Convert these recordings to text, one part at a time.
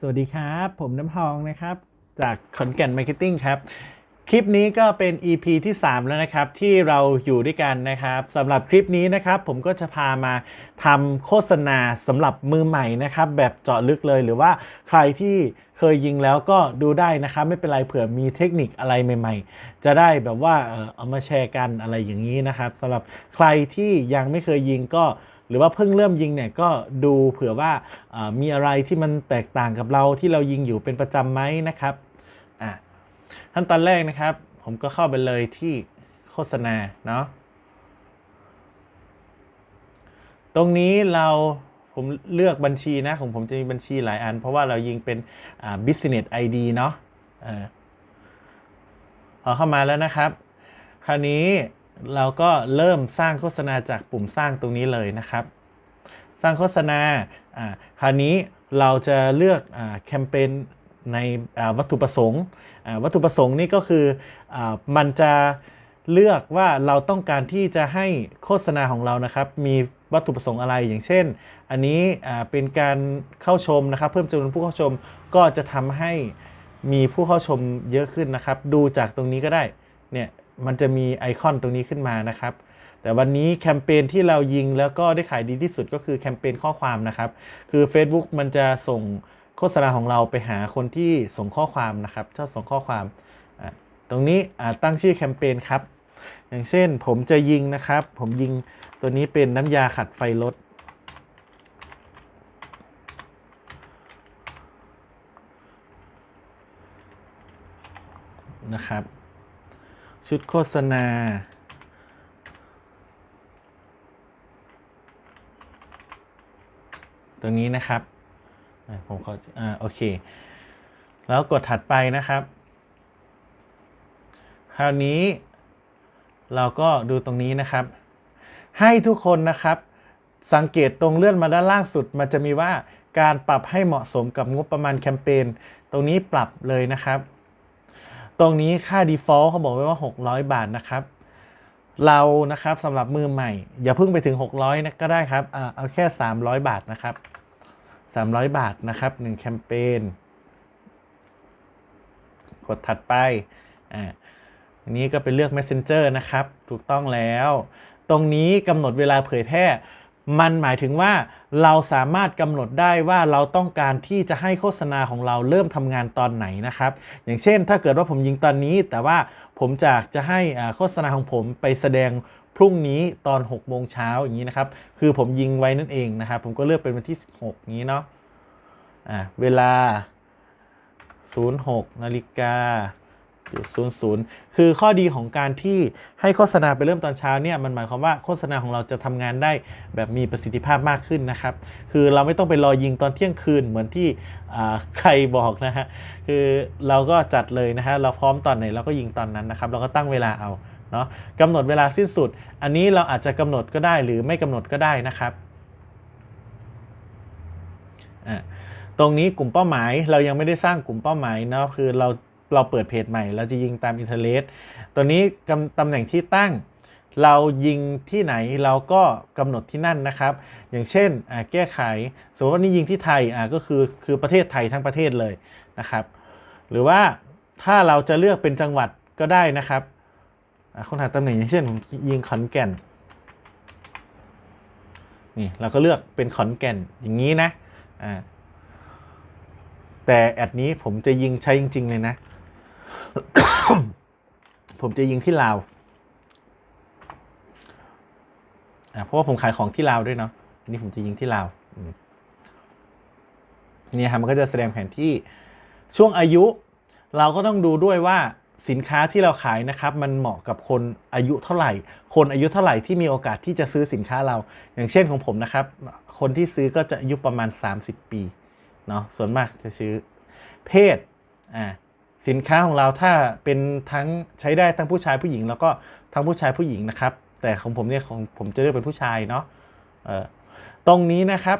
สวัสดีครับ ผมน้ำทองนะครับ จากขอนแก่นมาร์เก็ตติ้งครับ คลิปนี้ก็เป็น EP ที่ 3 แล้วนะครับ ที่เราอยู่ด้วยกันนะครับสำหรับคลิปนี้นะครับ ผมก็จะพามาทำโฆษณาสำหรับมือใหม่นะครับ แบบเจาะลึกเลยหรือว่าใครที่เคยยิงแล้วก็ดูได้นะครับ ไม่เป็นไรเผื่อมีเทคนิคอะไรใหม่ ๆ จะได้แบบว่าเออเอามาแชร์กันอะไรอย่างนี้นะครับสำหรับใครที่ยังไม่เคยยิงก็ หรือว่าเพิ่งเริ่มยิงเนี่ยก็ดูเผื่อว่ามีอะไรที่มันแตกต่างกับเราที่เรายิงอยู่เป็นประจำไหมนะครับอะขั้นตอนแรกนะครับ ผมก็เข้าไปเลยที่โฆษณาเนาะตรงนี้เราผมเลือกบัญชีนะของผมจะมีบัญชีหลายอัน เพราะว่าเรายิงเป็น business ID เนาะพอเข้ามาแล้วนะครับ คราวนี้ เราก็เริ่มสร้างโฆษณาจากปุ่มสร้างตรงนี้เลยนะครับ สร้างโฆษณาอ่าคราวนี้เราจะเลือกอแคมเปญในวัตถุประสงค์วัตถุประสงค์นี่ก็คืออมันจะเลือกว่าเราต้องการที่จะให้โฆษณาของเรานะครับ มีวัตถุประสงค์อะไรอย่างเช่น อันนี้เป็นการเข้าชมนะครับ เพิ่มจำนวนผู้เข้าชมก็จะทำให้มีผู้เข้าชมเยอะขึ้นนะครับ ดูจากตรงนี้ก็ได้เนี่ย มันจะมีไอคอนตรงนี้ขึ้นมานะครับ แต่วันนี้แคมเปญที่เรายิงแล้วก็ได้ขายดีที่สุดก็คือแคมเปญข้อความนะครับ คือ Facebook มันจะส่งโฆษณาของเราไปหาคนที่ส่งข้อความนะครับชอบส่งข้อความ ตรงนี้ตั้งชื่อแคมเปญครับ อย่างเช่นผมจะยิงนะครับ ผมยิงตัวนี้เป็นน้ำยาขัดไฟรถนะครับ ชุดโฆษณา ตรงนี้นะครับ ผมขออ่าโอเค แล้วกดถัดไปนะครับ คราวนี้ เราก็ดูตรงนี้นะครับ ให้ทุกคนนะครับ สังเกตตรงเลื่อนมาด้านล่างสุด มันจะมีว่าการปรับให้เหมาะสมกับงบประมาณแคมเปญ ตรงนี้ปรับเลยนะครับ ตรงนี้ค่า default เขาบอกไว้ว่า 600 บาทนะครับ เรานะครับสำหรับมือใหม่ อย่าเพิ่งไปถึง 600นะก็ได้ครับเอาแค่ 300 บาทนะครับ 300 บาทนะครับ1แคมเปญกดถัดไปอ่าอันนี้ก็เป็นเลือก Messenger นะครับ ถูกต้องแล้ว ตรงนี้กำหนดเวลาเผยแพร่ มันหมายถึงว่าเราสามารถกำหนดได้ว่าเราต้องการที่จะให้โฆษณาของเราเริ่มทำงานตอนไหนนะครับ อย่างเช่น ถ้าเกิดว่าผมยิงตอนนี้ แต่ว่าผมจากจะให้อาโฆษณาของผมไปแสดงพรุ่งนี้ตอน6โมงเช้าอย่างนี้นะครับ คือผมยิงไว้นั่นเองนะครับ ผมก็เลือกเป็นวันที่ 16 นี้เนาะอ่าเวลา 06นาฬิกา จุด00 คือข้อดีของการที่ให้โฆษณาไปเริ่มตอนเช้าเนี่ยมันหมายความว่าโฆษณาของเราจะทำงานได้แบบมีประสิทธิภาพมากขึ้นนะครับ คือเราไม่ต้องไปรอยิงตอนเที่ยงคืนเหมือนที่ใครบอกนะฮะคือเราก็จัดเลยนะฮะเราพร้อมตอนไหนเราก็ยิงตอนนั้นนะครับ เราก็ตั้งเวลาเอาเนาะกำหนดเวลาสิ้นสุด อันนี้เราอาจจะกำหนดก็ได้หรือไม่กำหนดก็ได้นะครับตรงนี้กลุ่มเป้าหมายเรายังไม่ได้สร้างกลุ่มเป้าหมายเนาะคือเรา เราเปิดเพจใหม่เราจะยิงตามอินเทอร์เน็ตตัวนี้ตำแหน่งที่ตั้ง เรายิงที่ไหนเราก็กำหนดที่นั่นนะครับ อย่างเช่นแก้ไขสมมติว่านี่ยิงที่ไทยก็คือคือประเทศไทยทั้งประเทศเลยนะครับ หรือว่าถ้าเราจะเลือกเป็นจังหวัดก็ได้นะครับคนหาตำแหน่งอย่างเช่นผมยิงขอนแก่นนี่เราก็เลือกเป็นขอนแก่นอย่างนี้นะอ่าแต่แอดนี้ผมจะยิงใช้จริง ๆ เลยนะ ผมจะยิงที่ลาวเพราะว่าผมขายของที่ลาวด้วยเนาะอันนี้ผมจะยิงที่ลาวเนี่ยครับมันก็จะแสดงแผนที่ช่วงอายุ เราก็ต้องดูด้วยว่าสินค้าที่เราขายนะครับ มันเหมาะกับคนอายุเท่าไหร่ คนอายุเท่าไหร่ที่มีโอกาสที่จะซื้อสินค้าเรา อย่างเช่นของผมนะครับ คนที่ซื้อก็จะอายุประมาณ 30 ปีเนาะส่วนมากจะซื้อเพศอ่า สินค้าของเราถ้าเป็นทั้งใช้ได้ทั้งผู้ชายผู้หญิง แล้วก็ทั้งผู้ชายผู้หญิงนะครับ แต่ของผมเนี่ยของผมจะเลือกเป็นผู้ชายเนาะตรงนี้นะครับ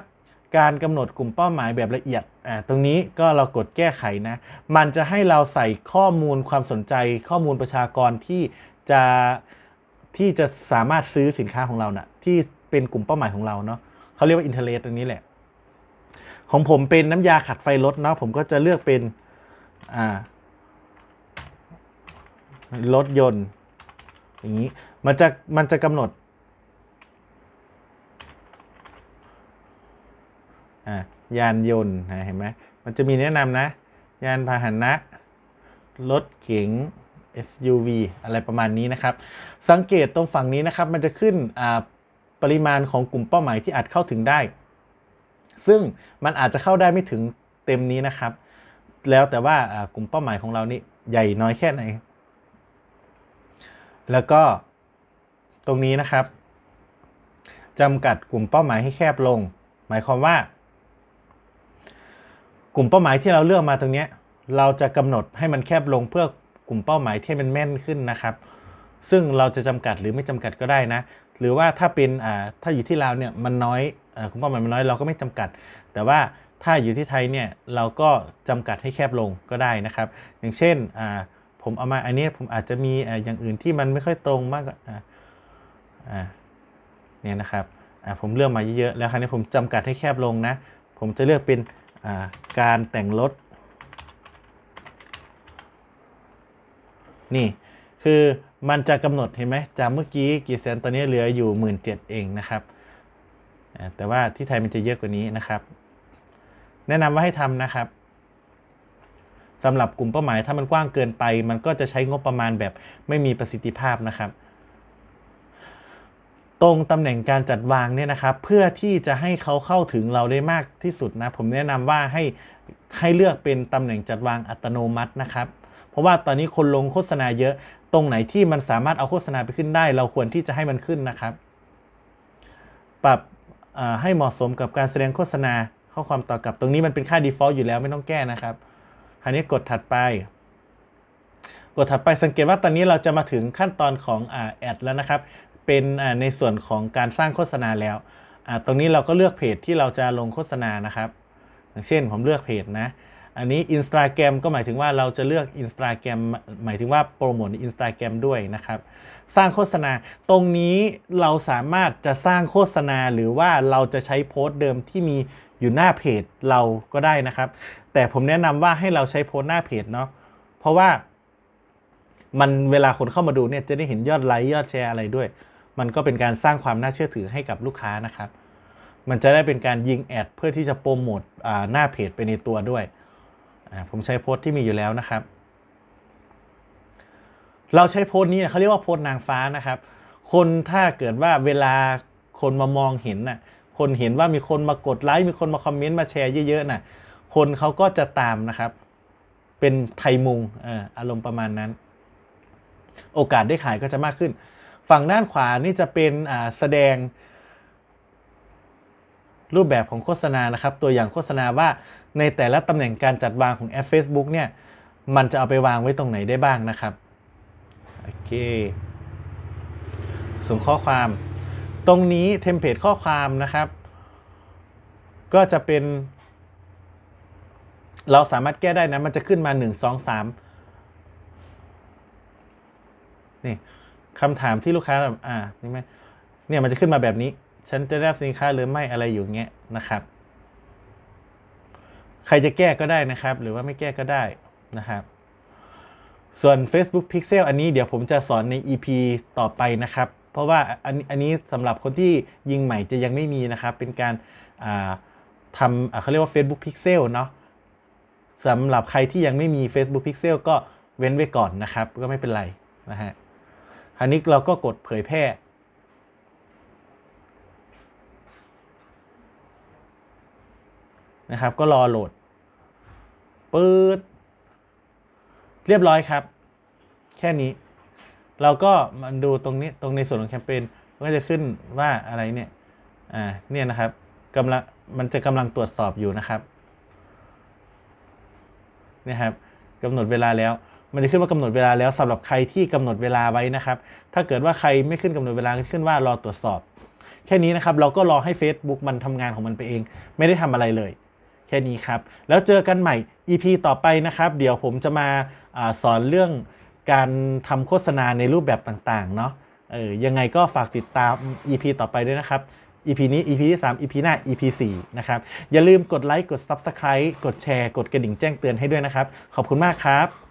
การกำหนดกลุ่มเป้าหมายแบบละเอียดอ่าตรงนี้ก็เรากดแก้ไขนะ มันจะให้เราใส่ข้อมูลความสนใจ ข้อมูลประชากรที่จะที่จะสามารถซื้อสินค้าของเรานะ่ะที่เป็นกลุ่มเป้าหมายของเราเนาะเขาเรียกว่าอินเทอร์เน็ตตรงนี้แหละ ของผมเป็นน้ำยาขัดไฟรถเนาะผมก็จะเลือกเป็นอ่า รถยนต์ อย่างนี้ มันจะมันจะกำหนดอ่ายานยนต์เห็นไหมมันจะมีแนะนำนะ ยานพาหนะ รถเก๋ง SUV อะไรประมาณนี้นะครับ สังเกตตรงฝั่งนี้นะครับ มันจะขึ้นปริมาณของกลุ่มเป้าหมายที่อาจเข้าถึงได้ ซึ่งมันอาจจะเข้าได้ไม่ถึงเต็มนี้นะครับ แล้วแต่ว่าอ่ากลุ่มเป้าหมายของเรานี่ใหญ่น้อยแค่ไหน แล้วก็ตรงนี้นะครับจำกัดกลุ่มเป้าหมายให้แคบลง หมายความว่า กลุ่มเป้าหมายที่เราเลือกมาตรงนี้เราจะกำหนดให้มันแคบลงเพื่อกลุ่มเป้าหมายที่มันแม่นขึ้นนะครับ ซึ่งเราจะจำกัดหรือไม่จำกัดก็ได้นะ หรือว่าถ้าเป็นอ่าถ้าอยู่ที่ลาวเนี่ยมันน้อยกลุ่มเป้าหมายมันน้อยเราก็ไม่จำกัด แต่ว่าถ้าอยู่ที่ไทยเนี่ยเราก็จำกัดให้แคบลงก็ได้นะครับ อย่างเช่นอ่า ผมเอามาอันนี้ผมอาจจะมีอย่างอื่นที่มันไม่ค่อยตรงมากอ่าอ่าเนี่ยนะครับอ่าผมเลือกมาเยอะๆแล้วคราวนี้ผมจำกัดให้แคบลงนะ ผมจะเลือกเป็นอ่าการแต่งรถนี่คือมันจะกำหนดเห็นไหมจากเมื่อกี้กี่แสนตอนนี้เหลืออยู่หมื่นเจ็ดเองนะครับ แต่ว่าที่ไทยมันจะเยอะกว่านี้นะครับ แนะนำว่าให้ทำนะครับ สำหรับกลุ่มเป้าหมายถ้ามันกว้างเกินไป มันก็จะใช้งบประมาณแบบไม่มีประสิทธิภาพนะครับ ตรงตำแหน่งการจัดวางเนี่ยนะครับเพื่อที่จะให้เขาเข้าถึงเราได้มากที่สุดนะ ผมแนะนำว่าให้ให้เลือกเป็นตำแหน่งจัดวางอัตโนมัตินะครับ เพราะว่าตอนนี้คนลงโฆษณาเยอะ ตรงไหนที่มันสามารถเอาโฆษณาไปขึ้นได้ เราควรที่จะให้มันขึ้นนะครับ ปรับให้เหมาะสมกับการแสดงโฆษณาข้อความต่อกับตรงนี้มันเป็นค่า default อยู่แล้วไม่ต้องแก้นะครับ คราวนี้กดถัดไป กดถัดไปสังเกตว่าตอนนี้เราจะมาถึงขั้นตอนของอ่าแอดแล้วนะครับ เป็นในส่วนของการสร้างโฆษณาแล้วตรงนี้เราก็เลือกเพจที่เราจะลงโฆษณานะครับ อย่างเช่นผมเลือกเพจนะ อันนี้ Instagram ก็หมายถึงว่าเราจะเลือก Instagram หมายถึงว่าโปรโมทใน Instagram ด้วยนะครับ สร้างโฆษณาตรงนี้เราสามารถจะสร้างโฆษณาหรือว่าเราจะใช้โพสต์เดิมที่มีอยู่หน้าเพจเราก็ได้นะครับ แต่ผมแนะนำว่าให้เราใช้โพสต์หน้าเพจเนาะเพราะว่ามันเวลาคนเข้ามาดูเนี่ยจะได้เห็นยอดไลค์ยอดแชร์อะไรด้วย มันก็เป็นการสร้างความน่าเชื่อถือให้กับลูกค้านะครับ มันจะได้เป็นการยิงแอดเพื่อที่จะโปรโมทหน้าเพจไปในตัวด้วย ผมใช้โพสต์ที่มีอยู่แล้วนะครับ เราใช้โพสต์นี้เขาเรียกว่าโพสต์นางฟ้านะครับ คนถ้าเกิดว่าเวลาคนมามองเห็นน่ะ คนเห็นว่ามีคนมากดไลค์ มีคนมาคอมเมนต์มาแชร์เยอะๆน่ะ คนเขาก็จะตามนะครับ เป็นไทยมุงออารมณ์ประมาณนั้น โอกาสได้ขายก็จะมากขึ้น ฝั่งด้านขวานี่จะเป็นแสดง รูปแบบของโฆษณานะครับ ตัวอย่างโฆษณาว่าในแต่ละตำแหน่งการจัดวางของแอป Facebook เนี่ยมันจะเอาไปวางไว้ตรงไหนได้บ้างนะครับโอเคส่งข้อความ ตรงนี้เทมเพลตข้อความนะครับ ก็จะเป็น เราสามารถแก้ได้นะ มันจะขึ้นมา 1 2 3 นี่คำถามที่ลูกค้าอ่านี่ไหมเนี่ยมันจะขึ้นมาแบบนี้ ฉันจะได้รับสินค้าหรือไม่อะไรอยู่เงี้ยนะครับ ใครจะแก้ก็ได้นะครับ หรือว่าไม่แก้ก็ได้นะครับ ส่วน Facebook Pixel อันนี้เดี๋ยวผมจะสอนใน EP ต่อไปนะครับ เพราะว่าอันอันนี้สำหรับคนที่ยิงใหม่จะยังไม่มีนะครับ เป็นการาทำเขาเรียกว่า Facebook Pixel เนาะสำหรับใครที่ยังไม่มี Facebook Pixel ก็เว้นไว้ก่อนนะครับ ก็ไม่เป็นไรนะฮะคราวนี้เราก็กดเผยแพร่ นะครับ ก็รอโหลดปื๊ดเรียบร้อยครับ แค่นี้ เราก็มาดูตรงนี้ตรงในส่วนของแคมเปญก็จะขึ้นว่าอะไรเนี่ยอ่าเนี่ยนะครับกำลังมันจะกำลังตรวจสอบอยู่นะครับนี่ครับกำหนดเวลาแล้ว มันจะขึ้นว่ากำหนดเวลาแล้วสำหรับใครที่กำหนดเวลาไว้นะครับ ถ้าเกิดว่าใครไม่ขึ้นกำหนดเวลาขึ้นว่ารอตรวจสอบ แค่นี้นะครับ เราก็รอให้ Facebook มันทำงานของมันไปเอง ไม่ได้ทำอะไรเลย แค่นี้ครับ แล้วเจอกันใหม่ EP ต่อไปนะครับ เดี๋ยวผมจะมาอาสอนเรื่องการทำโฆษณาในรูปแบบต่างๆ เนาะเออยังไงก็ฝากติดตาม EP ต่อไปด้วยนะครับ EP นี้ EP ที่ 3 EP หน้า EP 4 นะครับ อย่าลืมกดไลค์ กด Subscribe กดแชร์ กดกระดิ่งแจ้งเตือนให้ด้วยนะครับ ขอบคุณมากครับ